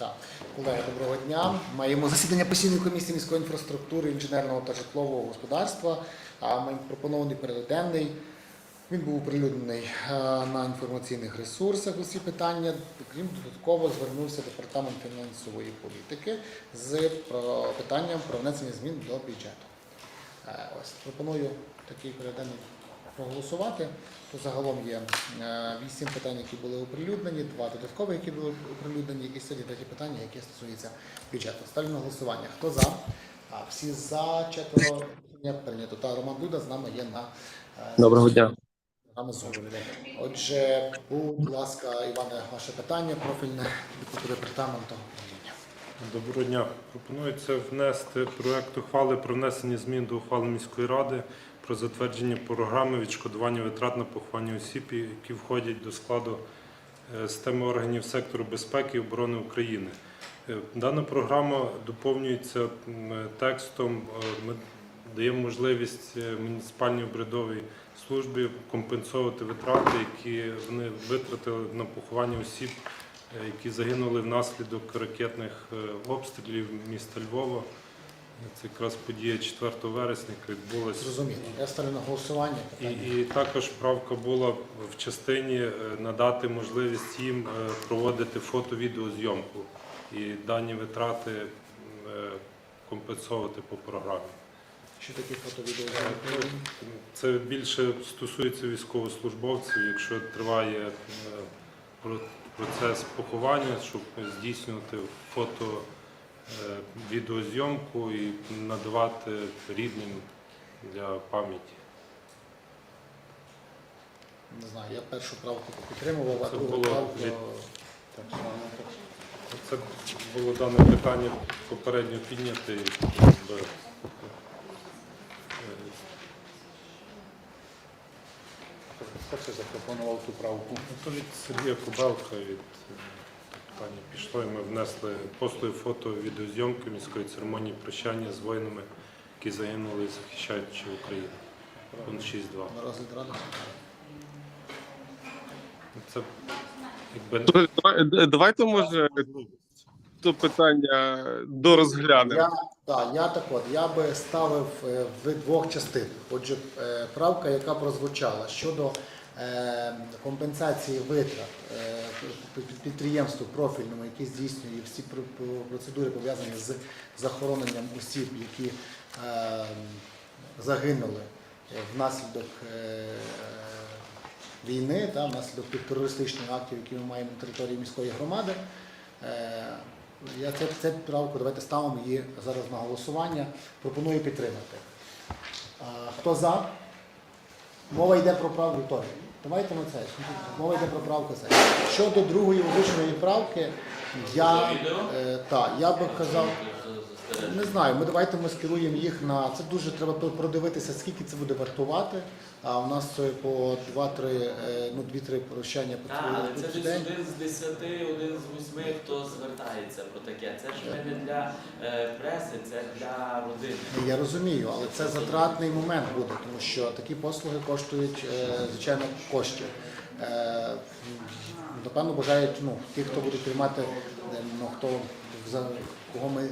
Так, колеги, доброго дня. Маємо засідання постійної комісії міської інфраструктури, інженерного та житлового господарства. А пропонований денний. Він був оприлюднений е, на інформаційних ресурсах. Усі питання. Крім додатково звернувся департамент фінансової політики з питанням про внесення змін до бюджету. Е, Ось пропоную такий порядок денний проголосувати. То загалом є е, вісім питань, які були оприлюднені, два додаткові, які були оприлюднені, і сьогодні третє питання, яке стосується бюджету. Ставлю на голосування. Хто за? А всі за четверо рішення прийнято. Та Роман Дуда з нами є на е, Доброго дня. Отже, будь ласка, Іване, ваше питання профільне від департаменту. Доброго дня. Пропонується внести проект ухвали про внесення змін до ухвали міської ради про затвердження програми відшкодування витрат на поховання осіб, які входять до складу е, системи органів сектору безпеки і оборони України. Е, Дана програма доповнюється текстом. е, Ми даємо можливість муніципальній обрядовій службі компенсувати витрати, які вони витратили на поховання осіб які загинули внаслідок ракетних обстрілів міста Львова. Це якраз подія 4 вересня, яка відбулася. Зрозуміло. Я ставлю на голосування. І, Питання. і також правка була в частині е, надати можливість їм е, проводити фото-відеозйомку і дані витрати е, компенсувати по програмі. Що таке фото-відео? Це більше стосується військовослужбовців, якщо триває процес поховання, щоб здійснювати фото відеозйомку і надавати рідним для пам'яті. Не знаю, я першу правку підтримував, а Це другу було правку. від- Так. Це було дане питання попередньо підняте. і, якби, е, Хто це запропонував ту правку? ну, То від Сергія Кобелка від е, питання пішло, і ми внесли послуги фото-відеозйомки міської церемонії прощання з воїнами, які загинули, захищаючи Україну. Пункт 6.2. На розгляд ради. Це якби Давайте може то питання дорозглянемо. Я, так, я так от, я би ставив е, в двох частин. Отже, е, правка, яка прозвучала щодо е, компенсації витрат е, підприємству профільному, яке здійснює всі про- про- процедури пов'язані з захороненням осіб, які е, загинули е, внаслідок е, війни внаслідок терористичних актів, які ми маємо на території міської громади. Е, Я це, це правку, давайте ставимо її зараз на голосування. Пропоную підтримати. Хто за? Мова йде про правку Вікторія. Давайте на це. Мова йде про правку це. Щодо другої озвученої правки, я, е, та, я би казав, не знаю, ми давайте ми скеруємо їх на це дуже треба продивитися, скільки це буде вартувати. А у нас це по 2-3, е, ну 2-3 прощання по Так, але це десь день. один з десяти, один з восьми, хто звертається про таке. Це ж ми не для е, преси, це для родини. Я розумію, але це затратний момент буде, тому що такі послуги коштують е, звичайно коштів. Е, Напевно, бажають ну, ті, хто будуть приймати, е, ну, хто за кого ми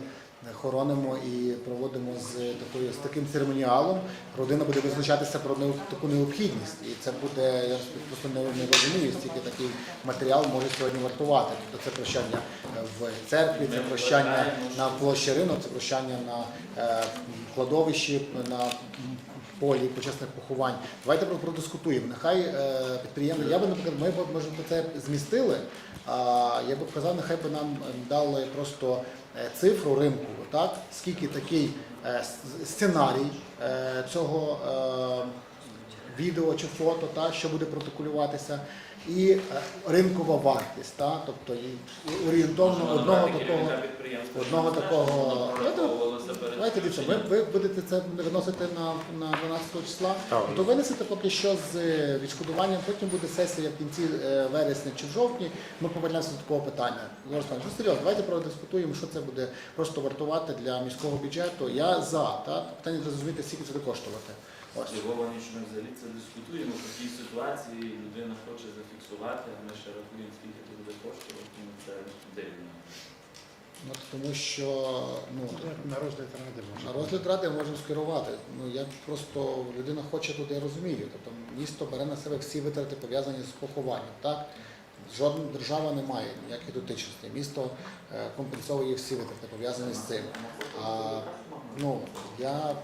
хоронимо і проводимо з такою з таким церемоніалом, родина буде визначатися про таку необхідність. І це буде, я просто не, не розумію, стільки такий матеріал може сьогодні вартувати. Тобто це прощання в церкві, це прощання на площі ринок, це прощання на е, кладовищі, на полі почесних поховань. Давайте про- продискутуємо. Нехай е, підприємці, я би, наприклад, ми б може це змістили. А я би вказав, нехай би нам дали просто цифру ринку, так? Скільки такий е, сценарій е, цього е, відео чи фото, та що буде протоколюватися, і е, ринкова вартість, та тобто орієнтовно одного такого. одного такого- Давайте дивіться, ви, ви будете це виносити на, на 12 числа, Так. то винесете поки що з е, відшкодуванням, потім буде сесія в кінці е, вересня чи в жовтні, ми повернемося до такого питання. Ну серйозно, давайте продискутуємо, що це буде просто вартувати для міського бюджету. Я за, так? Питання зрозуміти, скільки це буде коштувати. Львова ми взагалі це дискутуємо. В такій ситуації людина хоче зафіксувати, а ми ще рахуємо, скільки це буде коштувати, тому це дивно. Ну, тому що ну, На розгляд ради на може. розгляд ради можемо скерувати. Ну я просто людина хоче тут, я розумію. Тобто місто бере на себе всі витрати пов'язані з похованням. Так жодна держава не має ніяких дотичностей. Місто е, компенсовує всі витрати пов'язані з цим. А ну я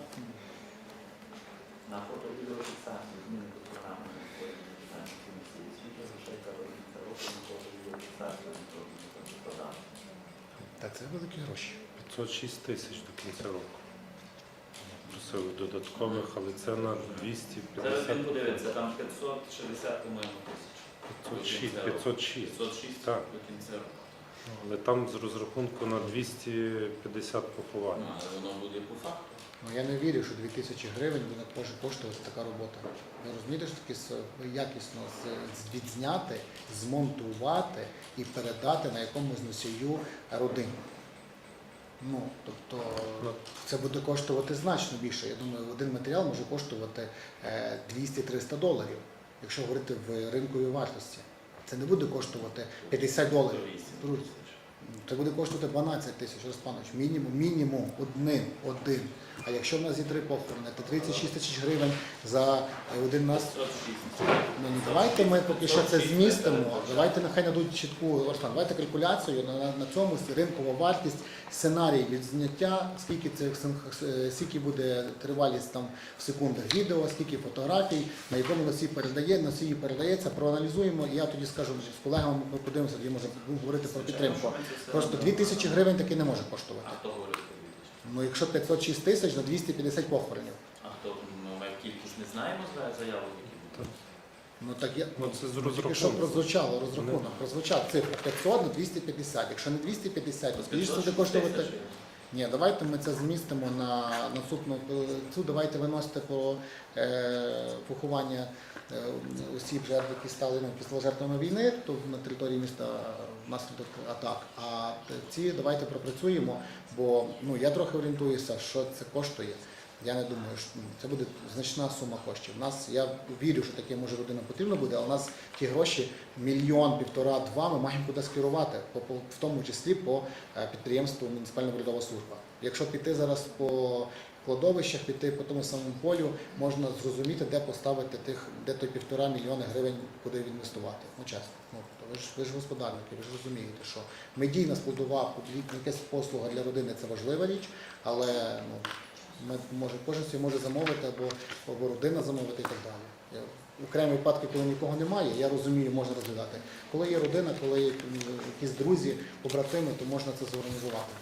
На фото-відеофіксацію зміни до програми фіксації комісії освіти грошей та робіться року на фото-відеофіксацію продажу. так це великі гроші. 506 тисяч до кінця року. Просили додаткових, але це на 250. Зараз 250. він подивиться, там 560, по-моєму, тисяч. 506, 506. 506 Так. до кінця року. Ну, Але там з розрахунку на 250 поховань. Ну, але воно буде по факту. Ну я не вірю, що 2000 гривень буде може коштувати така робота. Ви розумієте, що таке с- якісно відзняти, змонтувати і передати на якомусь носію родині. Ну, тобто Ну. це буде коштувати значно більше. Я думаю, один матеріал може коштувати е, 200-300 доларів, якщо говорити в ринковій вартості. Це не буде коштувати 50 доларів. Друзі, це буде коштувати 12 тисяч, Розпанович, мінімум, мінімум один, один. А якщо в нас є три похорони, то 36 тисяч гривень за е, один нас. Ну, ні, давайте ми поки що це змістимо. Давайте нехай надуть чітку Руслан, давайте калькуляцію на, на, на цьому ринкова вартість, сценарій від зняття, скільки це е, скільки буде тривалість там в секундах відео, скільки фотографій, на якому носій передає, носії передається, проаналізуємо, і я тоді скажу з колегами, ми подивимося, тоді можемо говорити про підтримку. Просто 2 тисячі гривень таки не може коштувати. А хто говорив про 2000? Ну якщо 506 тисяч на 250 похоронів. А хто ну, ми кількість не знаємо за- заявок, які будуть? Ну так я Ну, це з тільки що розрахунку. прозвучало розрахунок, прозвучав цифра 500 на 250. Якщо не 250, то скажіть, що буде 506 коштувати. тисяч. Ні, давайте ми це змістимо на наступну е, цю. Давайте виносити про е, поховання е, осіб жертв, які стали ну, після жертвами війни, то на території міста внаслідок атак. А ці давайте пропрацюємо, бо ну я трохи орієнтуюся, що це коштує. Я не думаю, що ну, це буде значна сума коштів. У нас я вірю, що таке може родина потрібно буде, але у нас ті гроші мільйон, півтора, два ми маємо куди скерувати, в тому числі по е, підприємству муніципальна урядова служба. Якщо піти зараз по кладовищах, піти по тому самому полю, можна зрозуміти, де поставити тих, де той півтора мільйони гривень куди інвестувати. Ну чесно. Ну ви ж ви ж господарники, ви ж розумієте, що медійна складова, якась послуга для родини це важлива річ, але ну ми може кожен собі може замовити або, або родина замовити і так далі. Я- Окремі випадки, коли нікого немає, я розумію, можна розглядати. Коли є родина, коли є якісь друзі, побратими, то можна це зорганізувати.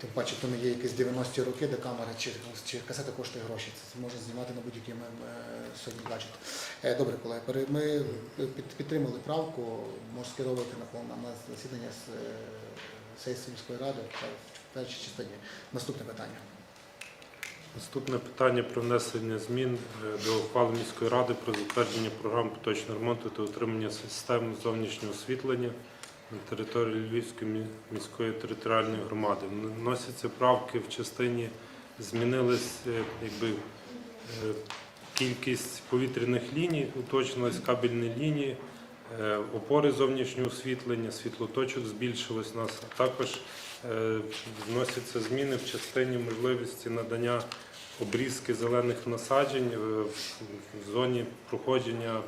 Тим паче, то не є якісь 90-ті роки, де камера чи, чи касета коштує гроші. Це, можна знімати на будь-який е, сьогодні гаджет. Е, Добре, колеги, ми під- підтримали правку, можна скеровувати на, засідання з е, сесії міської ради в першій частині. Наступне питання. Наступне питання про внесення змін до ухвали міської ради про затвердження програм поточного ремонту та утримання систем зовнішнього освітлення на території Львівської міської територіальної громади. Вносяться правки в частині змінились е, якби е, кількість повітряних ліній, уточнились кабельні лінії, е, опори зовнішнього освітлення, світлоточок збільшилось у нас, а також вносяться зміни в частині можливості надання обрізки зелених насаджень в зоні проходження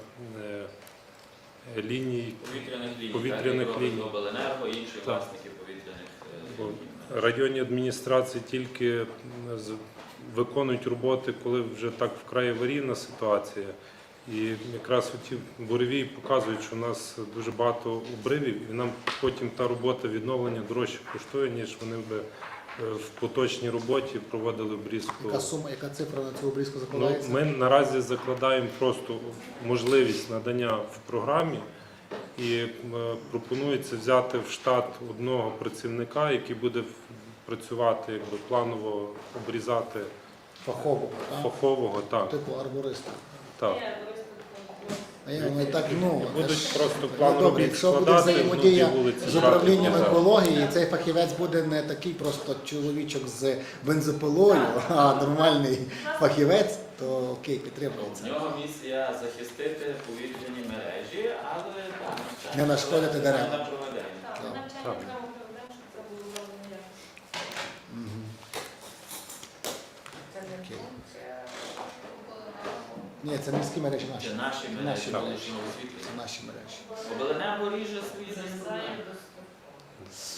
ліній Повітряних ліній. Повітряних так, ліній. Обленерго, інші Так. власники повітряних е, Бо ліній. районні адміністрації тільки з- виконують роботи, коли вже так вкрай аварійна ситуація. І якраз ті буревії показують, що у нас дуже багато обривів, і нам потім та робота відновлення дорожче коштує, ніж вони би е, в поточній роботі проводили обрізку. Яка сума, яка цифра на цю обрізку Ну, закладається? ми наразі закладаємо просто можливість надання в програмі, і е, пропонується взяти в штат одного працівника, який буде працювати якби планово обрізати Фахово, фахового. Так, типу арбориста. так. Я ну, так, ну, Будуть ж- просто Ну, добре, якщо буде взаємодія вулиці з управлінням екології, цей фахівець буде не такий просто чоловічок з бензопилою, а нормальний фахівець, то окей, В підтримується. нього місія захистити повітряні мережі, але так, Не нашкодити на. Так. Навчання окремо проведемо, щоб це було Ні, це міські мережі наші. Це наші Наші мережі освітлення. Це наші мережі. Обленерго ріже свої зрізає.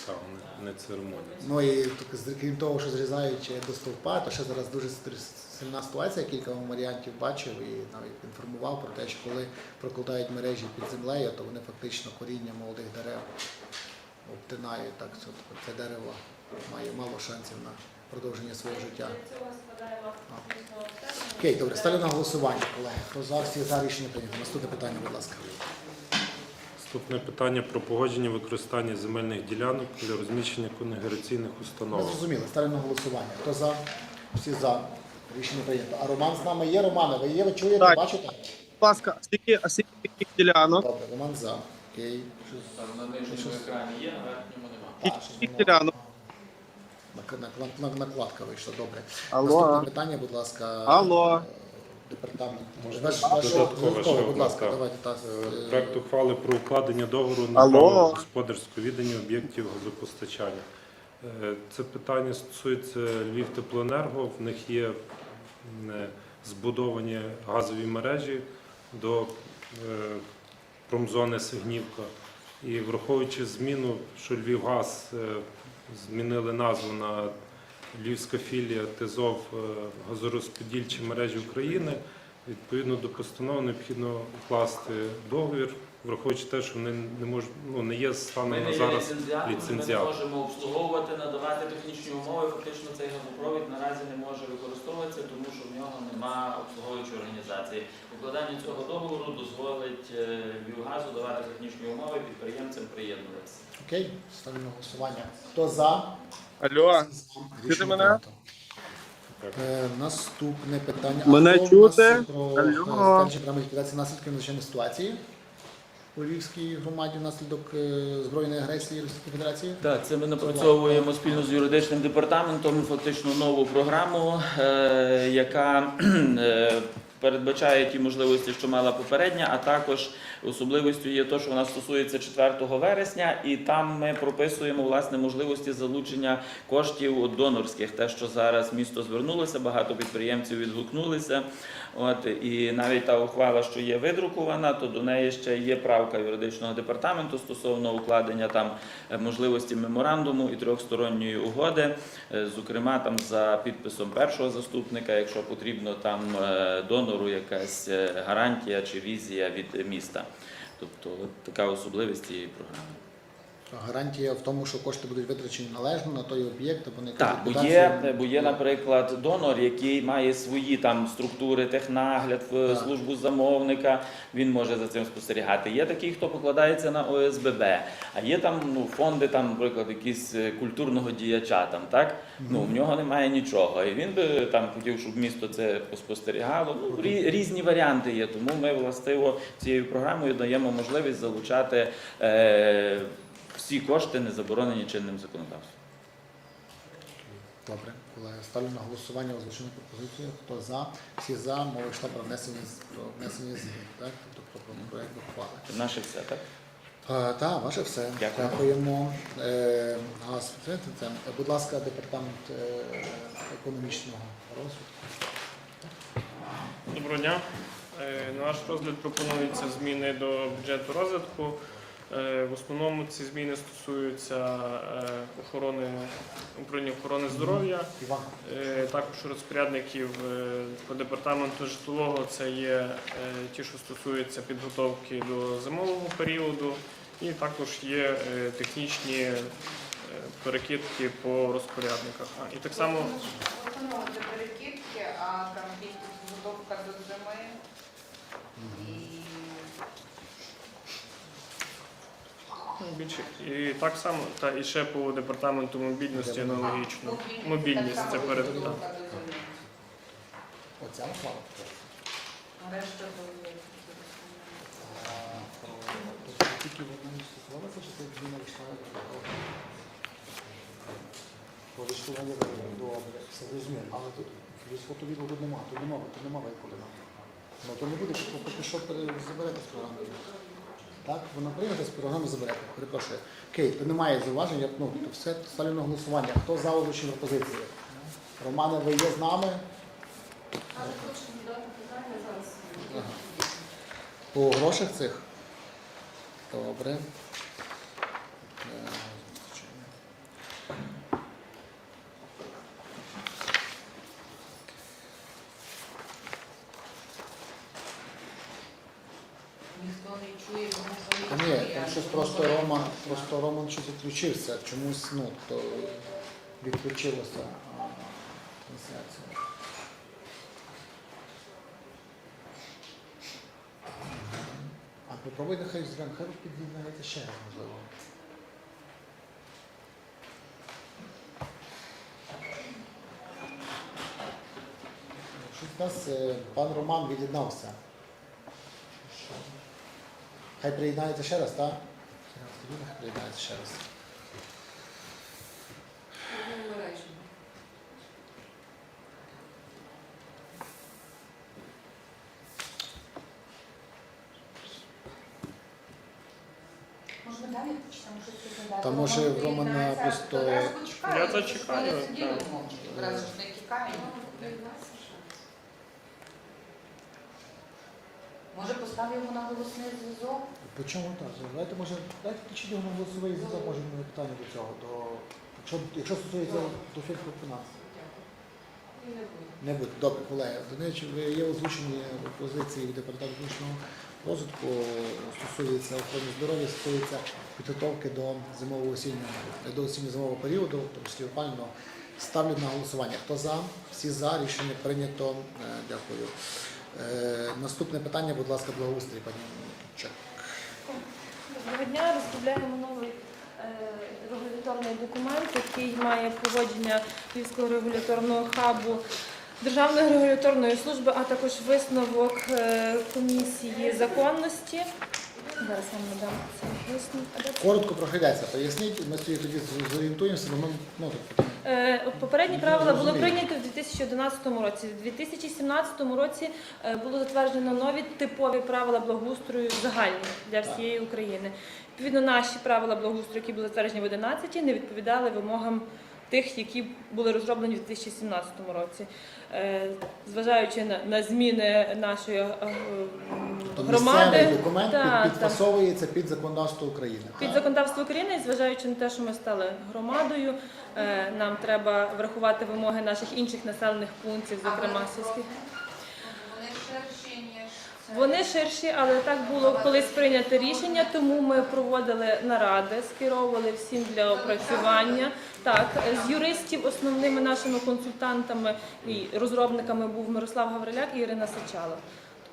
Так, не- не церемоніться. Ну і так, з- крім того, що зрізають до стовпа, то ще зараз дуже стр- сильна ситуація. Кілька варіантів бачив і навіть інформував про те, що коли прокладають мережі під землею, то вони фактично коріння молодих дерев обтинають. Так що це дерево має мало шансів на продовження свого життя. Окей, добре, ставлю на голосування, колеги. Хто за всі за рішення прийнято? Наступне питання, будь ласка. Наступне питання про погодження використання земельних ділянок для розміщення конгрегаційних Ми установ. зрозуміли, ставлю на голосування. Хто за? Всі за. Рішення прийнято. А Роман з нами є, Романе, ви є, ви чуєте, Так. бачите? Будь ласка, а скільки, а скільки таких ділянок? Добре, Роман за. Окей. Там на нижньому екрані є, на верхньому немає. А, щось Скільки воно- ділянок? Нак- нак- нак- Накладка вийшла, добре. Алло. Наступне питання, будь ласка. Алло. Департамент. Можна Ваш- будь ласка, давайте та, Е, е, Проект ухвали про укладення договору на Алло. господарське віддання об'єктів газопостачання. Е, Це питання стосується Львів Теплоенерго. В них є м, е, збудовані газові мережі до е, промзони Сигнівка. І враховуючи зміну, що Львівгаз е, змінили назву на Львівська філія ТИЗОВ е, газорозподільчі мережі України, відповідно до постанови необхідно укласти договір, враховуючи те, що вони не можуть, ну не є станом на є зараз ліцензіатом, ми не можемо обслуговувати, надавати технічні умови. Фактично цей газопровід наразі не може використовуватися, тому що в нього немає обслуговуючої організації. Укладання цього договору дозволить е, Львівгазу давати технічні умови підприємцям приєднуватися. Окей, ставлю на голосування. Хто за? Алло, Рішення мене? Е, наступне питання. Мене хто в нас чути? Про Алло. затвердження програми ліквідації наслідків надзвичайної ситуації у Львівській громаді внаслідок е, збройної агресії Російської Федерації. Так, це ми напрацьовуємо спільно з юридичним департаментом фактично нову програму, е, яка е, передбачає ті можливості, що мала попередня, а також особливістю є те, що вона стосується 4 вересня, і там ми прописуємо власне можливості залучення коштів донорських. Те, що зараз місто звернулося, багато підприємців відгукнулися. От і навіть та ухвала, що є видрукована, то до неї ще є правка юридичного департаменту стосовно укладення там е, можливості меморандуму і трьохсторонньої угоди, е, зокрема там за підписом першого заступника, якщо потрібно там е, донору якась гарантія чи візія від міста. Тобто така особливість цієї програми. Гарантія в тому, що кошти будуть витрачені належно на той об'єкт, або на Так, бо є, бо є, наприклад, донор, який має свої там структури, технагляд, Так. службу замовника. Він може за цим спостерігати. Є такий, хто покладається на ОСББ, а є там ну, фонди, там, наприклад, якісь е, культурного діяча. Там так ну в нього немає нічого. І він би там хотів, щоб місто це поспостерігало. Ну рі- різні варіанти є. Тому ми властиво цією програмою даємо можливість залучати. Е- всі кошти не заборонені чинним законодавством. Добре, колеги, ставлю на голосування озвучену пропозицію. Хто за? Всі за. Мова йшла про внесення з- про внесення змін, так? Тобто про, про проект ухвали. Наше все так. Е, Так, ваше все. Дякую. Дякуємо. Е, Газ, це. Будь ласка, департамент е, економічного розвитку. Доброго дня. Е, На наш розгляд пропонуються зміни до бюджету розвитку. Е, В основному ці зміни стосуються е, охорони управління охорони здоров'я, е, також розпорядників по департаменту житлового. Це є ті, що стосуються підготовки до зимового періоду, і також є технічні перекидки по розпорядниках. І так само Пропонувати перекидки, а там підготовка до зими. І Ну, Більше і так само, та і ще по департаменту мобільності аналогічно. Мобільність це перед до. Оця ухвала. А решта тільки вона не стосувалася, чи це зміна вийшла? По відшкодуванню добре, все зрозуміло. Але тут від фотовіду тут немає, тут немає, тут немає викладено. Ну то не буде, поки що заберете з програми. Так, вона приймете з програми заберете. Перепрошую. Окей, то немає зауважень, я, ну, то все ставлю на голосування. Хто за озвучені пропозиції? Романе, ви є з нами? Але хочу додати питання зараз. По грошах цих? Добре. Е, Ніхто не чує, тому Та свої ні, там щось просто Роман, просто відключився. Чомусь, ну, то відключилося а, трансляція. А попробуй нехай зранку, хай під'єднається ще раз, можливо. Нас е, пан Роман від'єднався. Хай приєднається ще раз, так? Хай приєднається ще раз. Та, може, Воно Романа просто-. Я це чекаю, одразу ж не тікаємо. Може, поставимо його на голосний зв'язок? Чому так? Давайте може, дайте включити його на голосовий зв'язок, може ми питання до цього. До... Якщо, якщо стосується до про нас. Не буде. Добре, колеги. До речі, є озвучені позиції від департаменту публічного розвитку, стосується охорони здоров'я, стосується підготовки до зимового осіннього до осінньо-зимового періоду, тому числі опального. Ставлю на голосування. Хто за? Всі за. Рішення прийнято. Е, Дякую. Е, Наступне питання, будь ласка, благоустрій, пані Чек. Доброго дня. Розробляємо новий е, регуляторний документ, який має погодження Львівського регуляторного хабу Державної регуляторної служби, а також висновок е, комісії законності. Зараз вам надам цей? Коротко прохидеться, поясніть, ми тоді тоді зорієнтуємося, бо ми ну, так, Е, Попередні правила було Розумію. прийнято в 2011 році. У 2017 році е, було затверджено нові типові правила благоустрою загальні для всієї України. Відповідно, наші правила благоустрою, які були затверджені в 2011, не відповідали вимогам тих, які були розроблені в 2017 році. Е, Зважаючи на, на зміни нашої е, м, то громади, місцевий документ та, під- та. підпасовується під законодавство України. Під законодавство України, і зважаючи на те, що ми стали громадою, е, нам треба врахувати вимоги наших інших населених пунктів, зокрема сільських. Вони ширші, ніж це. Вони ширші, але так було колись прийнято рішення, тому ми проводили наради, скеровували всім для опрацювання. Так, з юристів основними нашими консультантами і розробниками був Мирослав Гавриляк і Ірина Сачала.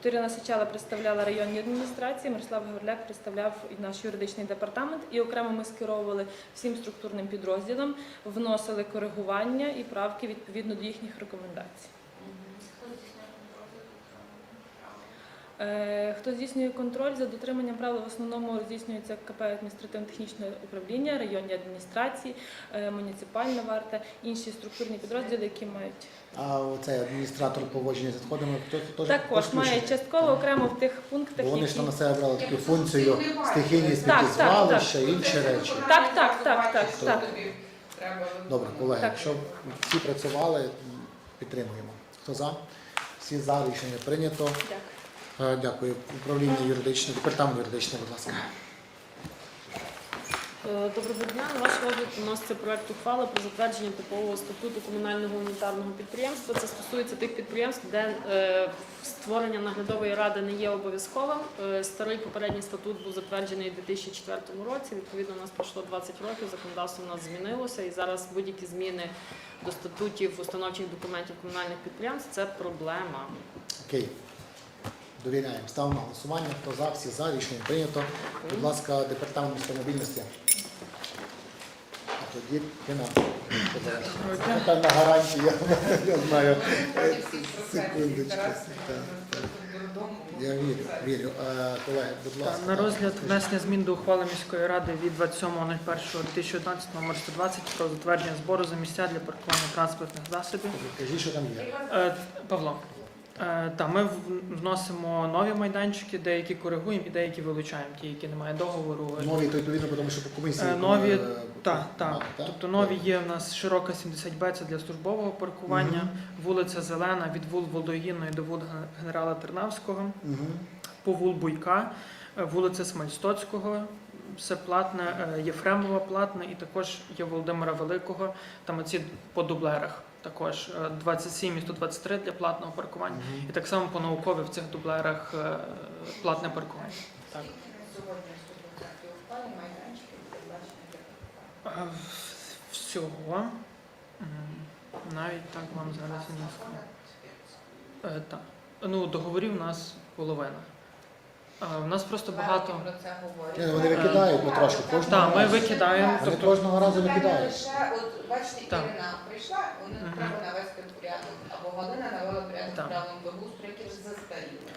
Тут Ірина Сачала представляла районні адміністрації, Мирослав Гавриляк представляв наш юридичний департамент. І окремо ми скеровували всім структурним підрозділам, вносили коригування і правки відповідно до їхніх рекомендацій. Хто здійснює контроль? Е, Хто здійснює контроль за дотриманням правил, в основному здійснюється КП адміністративно-технічне управління, районні адміністрації, е, муніципальна варта, інші структурні підрозділи, які мають А оцей адміністратор поводження з відходами то, теж також має частково окремо в тих пунктах, Бо вони ж які там на себе брали таку функцію стихійні Так, так, сміттєзвалища, інші речі. Так, так, так, так, так. Добре, колеги, Так. якщо всі працювали, підтримуємо. Хто за? Всі за рішення прийнято. Дякую. Е, Дякую. Управління юридичне, департамент юридичний, будь ласка. Е, Доброго дня. На ваш розгляд вноситься проект ухвали про затвердження типового статуту комунального гуманітарного підприємства. Це стосується тих підприємств, де е, створення наглядової ради не є обов'язковим. Е, Старий попередній статут був затверджений у 2004 році. Відповідно, у нас пройшло 20 років. Законодавство у нас змінилося, і зараз будь-які зміни до статутів установчих документів комунальних підприємств це проблема. Окей. Довіряємо. Ставимо на голосування. Хто за, всі за, рішення прийнято. Будь ласка, департамент міської мобільності. А тоді фінанси. Це Напевно, гарантія, я знаю. Секундочку. Я вірю, вірю. Е, Колеги, будь ласка. На розгляд внесення змін до ухвали міської ради від 27.01.2011 номер 120 про затвердження збору за місця для паркування транспортних засобів. Кажіть, що там є. Е, Павло, та ми вносимо нові майданчики, деякі коригуємо і деякі вилучаємо, ті, які немає договору. Нові, то відповідно, тому що по комісії. Е, нові, е, Так, так. Тобто нові є в нас широка 70Б, це для службового паркування, Мгм. вулиця Зелена від вул Водогінної до вул генерала Тернавського. Мгм. Повул Буйка, е, вулиця Смальстоцького, все платне, е, Єфремова платне і також є Володимира Великого, там оці по дублерах. Також е, 27 і 123 для платного паркування. І так само по наукові в цих дублерах е, платне паркування. Так. Сьогодні 100% ухвалі майданчики передбачені для паркування. Всього навіть так вам зараз не скажу. Е, Так. Ну, договорів у нас половина. А, У нас просто багато. Про це говорять. Ні, ну, Вони викидають потрошку. Кожного Так, ми разу. викидаємо. Вони Тобто, кожного разу викидають. лише, от бачите, Так. Ірина прийшла, вони Мгм. треба навести порядок, або Галина навела порядок Так. до правилам благоустрою, які вже застаріли.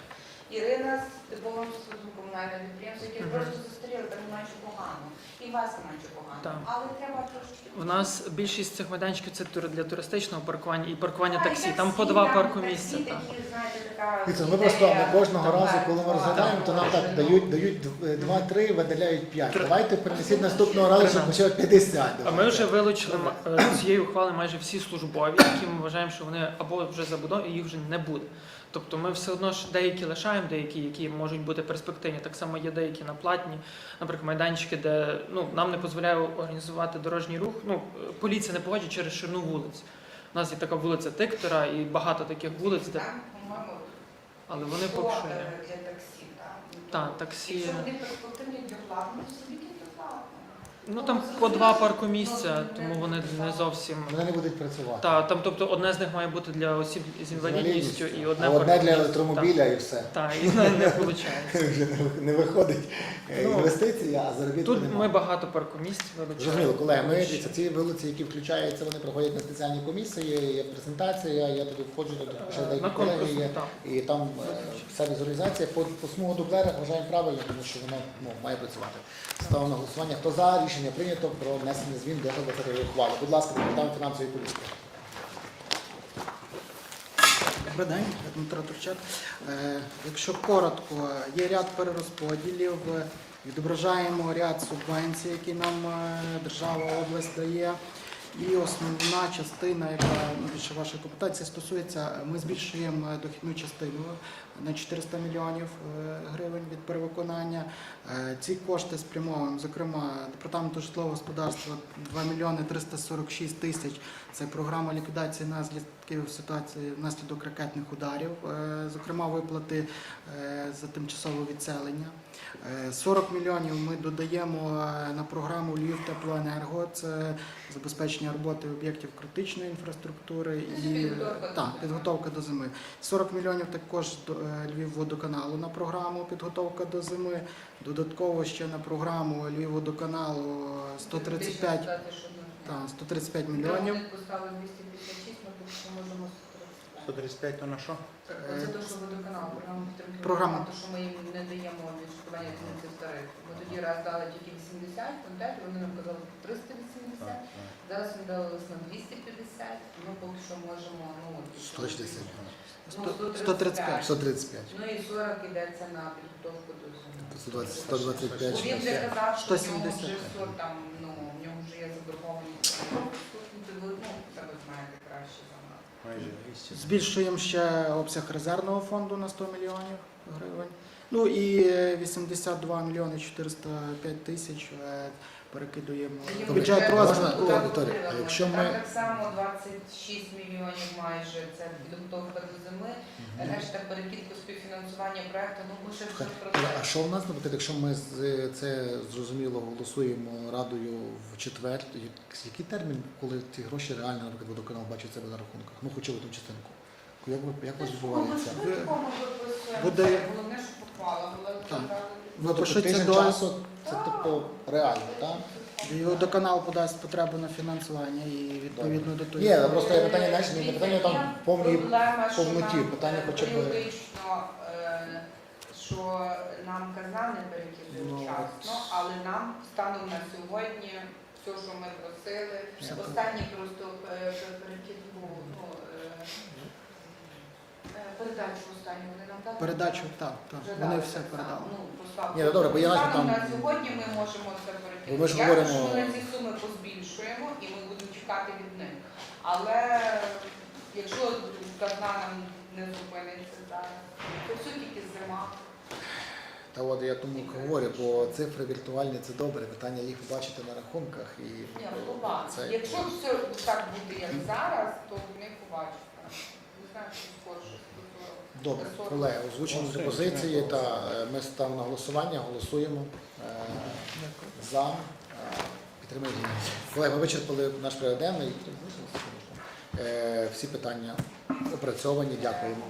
Ірина з типовим статутом комунального підприємства, які просто застаріли, так немає поганого. І вас немає нічого поганого. Так. Але треба трошки. У нас більшість цих майданчиків це тур- для туристичного паркування і паркування А, і таксі. Там по два паркомісця. Таксі, так. такі, знаєте, така Дивіться, Ми просто ми кожного така, разу, коли ми розглядаємо, то нам так дають, дають д- два-три, видаляють п'ять. Давайте перенесіть наступного разу, щоб хоча б 50. А ми вже вилучили м- е, з цієї ухвали майже всі службові, які ми вважаємо, що вони або вже забудовані, і їх вже не буде. Тобто ми все одно ж деякі лишаємо, деякі, які можуть бути перспективні. Так само є деякі на платні, наприклад, майданчики, де ну нам не дозволяє організувати дорожній рух. Ну поліція не погодить через ширину вулиць. У нас є така вулиця Тиктора і багато таких вулиць, де Там, по-моєму, але вони поки що е, є. для таксі. так. Так, таксі. Якщо вони перспективні для платного, то собі для платного. Ну там по два паркомісця, тому вони не зовсім. Вони не будуть працювати. Та там, тобто, одне з них має бути для осіб з інвалідністю і одне а одне для електромобіля і все. Так, і не, не виходить. Вже не- виходить е, Ну, інвестиції, а заробітку Тут немає. ми багато паркомісць вилучаємо. Зрозуміло, колеги, ми дивіться, ці вулиці, які включаються, вони проходять на спеціальній комісії, є презентація, я туди входжу, тут ще Е, деякі колеги є. І там е, вся візуалізація по, по смугу дублерах вважаємо правильно, тому що воно ну, має працювати. Ставимо на голосування. Хто за рішення прийнято про внесення змін до 20 ухвали? Будь ласка, депутат фінансової політики. Добрий день, Дмитро Турчак. Е, Якщо коротко, є ряд перерозподілів, відображаємо ряд субвенцій, які нам е, держава область дає. І основна частина, яка ну, більше вашої компетенції стосується, ми збільшуємо дохідну частину на 400 мільйонів е, гривень від перевиконання. Е, Ці кошти спрямовуємо, зокрема, департаменту житлового господарства 2 мільйони 346 тисяч. Це програма ліквідації наслідків ситуації внаслідок ракетних ударів, е, зокрема виплати за тимчасове відселення. Е, 40 мільйонів ми додаємо е, на програму Львів Теплоенерго. Це забезпечення роботи об'єктів критичної інфраструктури і підготовка до зими. підготовка до зими. 40 мільйонів також до е, Львів водоканалу на програму підготовка до зими. Додатково ще на програму Львів водоканалу 135, Більше сказати, що ну, та, 135 мільйонів. Поставили 256, ми можемо 135. 135 то на що? Це те, що водоканал, програма підтримки Програма. водоканалу, то, що ми їм не даємо відшкодування фінансів тарифів. Ми тоді раз дали тільки 80, пам'ятаєте, вони нам казали 380, зараз вони дали лист на 250, ми поки що можемо, ну, от, 160. ну, 135. 135. Ну і 40 йдеться на підготовку до зими. 120, 125. Він вже казав, що в нього 170. вже все там, ну, в нього вже є заборгованість. Ну, ви, ну, це ви знаєте краще Збільшуємо ще обсяг резервного фонду на 100 мільйонів гривень. Ну і е, 82 мільйони 405 тисяч е, перекидуємо в бюджет розвитку. так, якщо ми- так само 26 мільйонів майже це підготовка до зими, решта перекидку співфінансування проекту. Ну ми ще все про А що в нас, наприклад, якщо ми з- це зрозуміло голосуємо радою в четвер, як- який термін, коли ці гроші реально, наприклад, водоканал бачить себе на рахунках? Ну, хоча б ту частинку. Як, ви- як у вас відбувається? Буде- це. Головне, щоб ухвала була Так. Ну, тобто Пишеться до- часу, це типу реально, так? І водоканал подасть потребу на фінансування і відповідно до того. Ні, але просто є питання, знаєш, не питання там проблема, що повноті, нам, питання хоча б- періодично, е, що нам казани перекидують Ну, вчасно, але нам станом на сьогодні все, що ми просили, Все останні просто е, перекидку, ну, е, е, передачу останню вони нам дали. Передачу, так, так. Вже Вони дали все так само. передали. Ну, поставку. Ні, ну, добре, бо я Станом там- на сьогодні ми можемо це перекинути. Бо ми ж Я говоримо- що ми ці суми позбільшуємо і ми будемо чекати від них. Але якщо казна нам не зупиниться зараз, то все тільки зима. Та от я тому говорю, бо цифри віртуальні це добре, питання їх побачити на рахунках і Ні, ну побачимо. Якщо все так буде, як зараз, то ми побачимо. Добре, колеги, озвучені пропозиції та е, ми ставимо на голосування, голосуємо е, за е, підтримання. Колеги, ми вичерпали наш денний. Е, всі питання опрацьовані. Дякуємо.